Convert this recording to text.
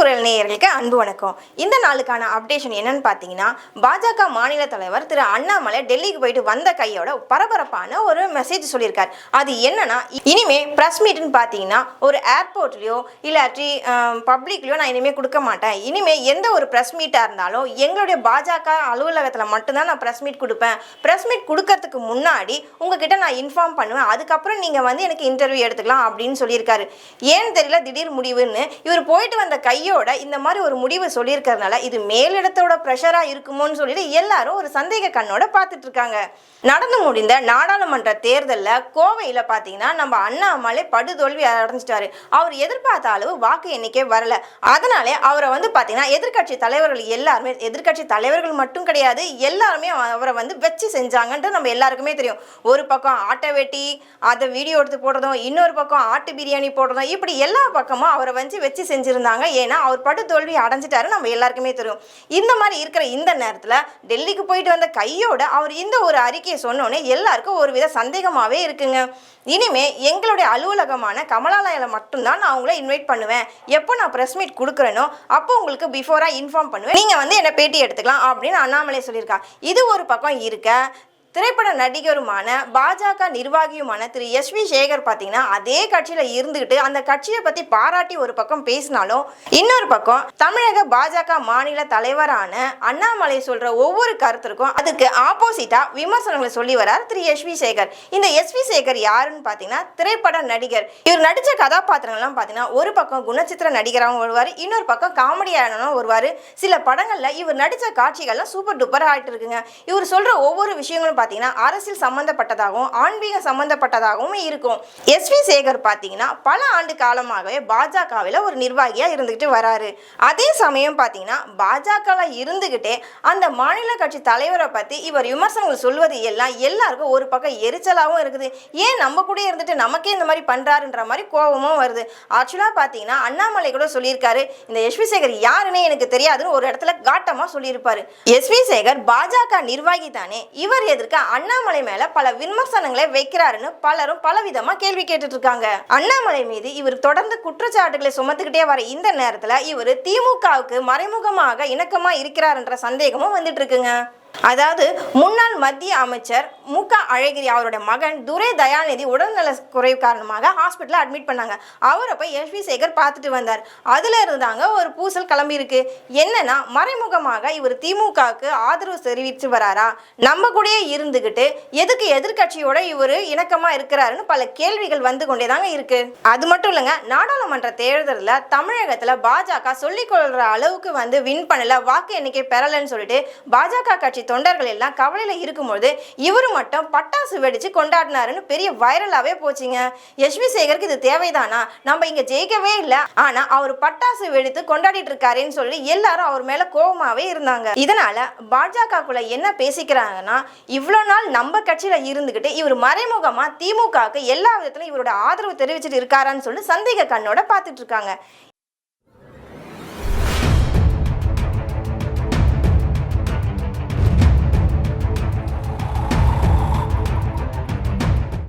குரல் நேயர்களுக்கு அன்பு வணக்கம். இந்த நாளுக்கான அப்டேஷன் என்னன்னு பார்த்தீங்கன்னா பாஜக மாநில தலைவர் திரு அண்ணாமலை டெல்லிக்கு போயிட்டு வந்த கையோட பரபரப்பான ஒரு மெசேஜ் சொல்லியிருக்கார். அது என்னன்னா இனிமே ப்ரெஸ் மீட்னு பார்த்தீங்கன்னா ஒரு ஏர்போர்ட்லேயோ இல்லாட்டி பப்ளிக்லேயோ நான் இனிமேல் கொடுக்க மாட்டேன். இனிமே எந்த ஒரு ப்ரெஸ் மீட்டாக இருந்தாலும் எங்களுடைய பாஜக அலுவலகத்தில் மட்டும்தான் நான் ப்ரெஸ் மீட் கொடுப்பேன். ப்ரெஸ் மீட் கொடுக்கறதுக்கு முன்னாடி உங்ககிட்ட நான் இன்ஃபார்ம் பண்ணுவேன். அதுக்கப்புறம் நீங்கள் வந்து எனக்கு இன்டர்வியூ எடுத்துக்கலாம் அப்படின்னு சொல்லியிருக்காரு. ஏன்னு தெரியல திடீர் முடிவுன்னு இவர் போயிட்டு வந்த கையோட இந்த மாதிரி ஒரு முடிவு சொல்லியிருக்கறதுனால இது மேலிடத்தோட ப்ரெஷராக இருக்குமோன்னு சொல்லிட்டு எல்லாரும் ஒரு சந்தேக கண்ணோட பார்த்துட்டு இருக்காங்க நடந்து முடிந்த நாடாளுமன்ற தேர்தலில் கோவையில் பார்த்தீங்கன்னா நம்ம அண்ணாமலை படுதோல்வி அடைஞ்சிட்டாரு. அவர் எதிர்பார்த்த அளவு வாக்கு எண்ணிக்கை வரல. அதனாலே அவரை வந்து பார்த்தீங்கன்னா எதிர்க்கட்சி தலைவர்கள் எல்லாருமே எதிர்க்கட்சி தலைவர்கள் மட்டும் கிடையாது எல்லாருமே அவரை வந்து வச்சு செஞ்சாங்கன்ட்டு நம்ம எல்லாருக்குமே தெரியும். ஒரு பக்கம் ஆட்டை வெட்டி அதை வீடியோ எடுத்து போடுறதும் இன்னொரு பக்கம் ஆட்டு பிரியாணி போடுறதும் இப்படி எல்லா பக்கமும் அவரை வந்து வச்சு செஞ்சுருந்தாங்க. ஏன்னா அவர் படு தோல்வி அடைஞ்சிட்டாரு நம்ம எல்லாருக்குமே தெரியும். இந்த மாதிரி இருக்கிற இந்த நேரத்தில் டெல்லிக்கு போயிட்டு வந்த கையோட அவர் இந்த ஒரு அறிக்கையை சொன்னோன்னே எல்லாருக்கும் ஒரு வித சந்தேகமாகவே இருக்குங்க. இனிமே எங்களுடைய அலுவலகமான கமலாலயில் மட்டும்தான் நான் உங்களை இன்வைட் பண்ணுவேன். எப்போ நான் ப்ரெஸ் மீட் கொடுக்குறேனோ அப்போ உங்களுக்கு பிஃபோராக இன்ஃபார்ம் பண்ணுவேன். நீங்கள் வந்து என்னை பேட்டி எடுத்துக்கலாம் அப்படின்னு அண்ணாமலை சொல்லியிருக்கா. இது ஒரு பக்கம் இருக்க? திரைப்பட நடிகருமான பாஜக நிர்வாகியுமான திரு எஸ் வி சேகர் பார்த்தீங்கன்னா அதே கட்சியில் இருந்துக்கிட்டு அந்த கட்சியை பற்றி பாராட்டி ஒரு பக்கம் பேசினாலும் இன்னொரு பக்கம் தமிழக பாஜக மாநில தலைவரான அண்ணாமலை சொல்கிற ஒவ்வொரு கருத்திற்கும் அதுக்கு ஆப்போசிட்டாக விமர்சனங்களை சொல்லி வரார் திரு எஸ் வி சேகர். இந்த எஸ் வி சேகர் யாருன்னு பார்த்தீங்கன்னா திரைப்பட நடிகர். இவர் நடித்த கதாபாத்திரங்கள்லாம் பார்த்தீங்கன்னா ஒரு பக்கம் குணச்சித்திர நடிகராகவும் வருவார் இன்னொரு பக்கம் காமெடியானவும் வருவார். சில படங்களில் இவர் நடித்த காட்சிகள்லாம் சூப்பர் டூப்பர் ஆகிட்டு இருக்குங்க. இவர் சொல்கிற ஒவ்வொரு விஷயங்களும் பார்த்தீங்கன்னா அரசியல் சம்மந்தப்பட்டதாகவும் ஆன்மீக சம்மந்தப்பட்டதாகவும் இருக்கும். எஸ் வி சேகர் பார்த்தீங்கன்னா பல ஆண்டு காலமாகவே பாஜகவில் ஒரு நிர்வாகியாக இருந்துக்கிட்டு வராரு. அதே சமயம் பார்த்தீங்கன்னா பாஜகவில் இருந்துக்கிட்டே அந்த மாநில கட்சி தலைவரை பற்றி இவர் விமர்சனங்கள் சொல்வது எல்லாம் எல்லாருக்கும் ஒரு பக்கம் எரிச்சலாகவும் இருக்குது. ஏன் நம்ம கூட இருந்துட்டு நமக்கே இந்த மாதிரி பண்ணுறாருன்ற மாதிரி கோபமும் வருது. ஆக்சுவலாக பார்த்தீங்கன்னா அண்ணாமலை கூட சொல்லியிருக்காரு இந்த எஸ்வி சேகர் யாருன்னே எனக்கு தெரியாதுன்னு ஒரு இடத்துல காட்டமாக சொல்லியிருப்பாரு. எஸ்வி சேகர் பாஜக நிர்வாகி தானே இவர் எதிர்க்க அண்ணாமலை மேல பல விமர்சனங்களை வைக்கிறாருன்னு பலரும் பலவிதமா கேள்வி கேட்டுட்டு இருக்காங்க அண்ணாமலை மீது இவர் தொடர்ந்து குற்றச்சாட்டுகளை சுமத்துக்கிட்டே வர இந்த நேரத்துல இவர் திமுகவுக்கு மறைமுகமாக இணக்கமா இருக்கிறாருன்ற சந்தேகமும் வந்துட்டு இருக்குங்க அதாவது முன்னாள் மத்திய அமைச்சர் மு க அழகிரி அவரோட மகன் துரை தயாநிதி உடல்நல குறைவு காரணமாக ஹாஸ்பிட்டலில் அட்மிட் பண்ணாங்க. அவரை போய் எஸ் வி சேகர் பார்த்துட்டு வந்தார். அதில் இருந்தாங்க ஒரு பூசல் கிளம்பியிருக்கு என்னன்னா மறைமுகமாக இவர் திமுகவுக்கு ஆதரவு தெரிவித்து வராரா? நம்ம கூடயே இருந்துக்கிட்டு எதுக்கு எதிர்க்கட்சியோட இவர் இணக்கமாக இருக்கிறாருன்னு பல கேள்விகள் வந்து கொண்டே தாங்க இருக்கு. அது மட்டும் இல்லைங்க நாடாளுமன்ற தேர்தலில் தமிழகத்தில் பாஜக சொல்லிக்கொள்கிற அளவுக்கு வந்து வின் பண்ணல வாக்கு எண்ணிக்கை பெறலைன்னு சொல்லிட்டு பாஜக கட்சி தொண்டர்கள் எல்லாம் கவலையில் இருக்கும்போது இவரும் மட்டும் பட்டாசு வெடிச்சு கொண்டாடினாருன்னு பெரிய வைரலாகவே போச்சுங்க. யஷ்வி சேகருக்கு இது தேவைதானா? நம்ம இங்கே ஜெயிக்கவே இல்லை. ஆனால் அவர் பட்டாசு வெடித்து கொண்டாடிட்டு இருக்காருன்னு சொல்லி எல்லாரும் அவர் மேலே கோபமாகவே இருந்தாங்க. இதனால பாஜகக்குள்ள என்ன பேசிக்கிறாங்கன்னா இவ்வளோ நாள் நம்ம கட்சியில் இருந்துக்கிட்டு இவர் மறைமுகமாக திமுகவுக்கு எல்லா விதத்திலும் இவரோட ஆதரவு தெரிவிச்சிட்டு இருக்காரான்னு சொல்லி சந்தேக கண்ணோட பார்த்துட்டு இருக்காங்க.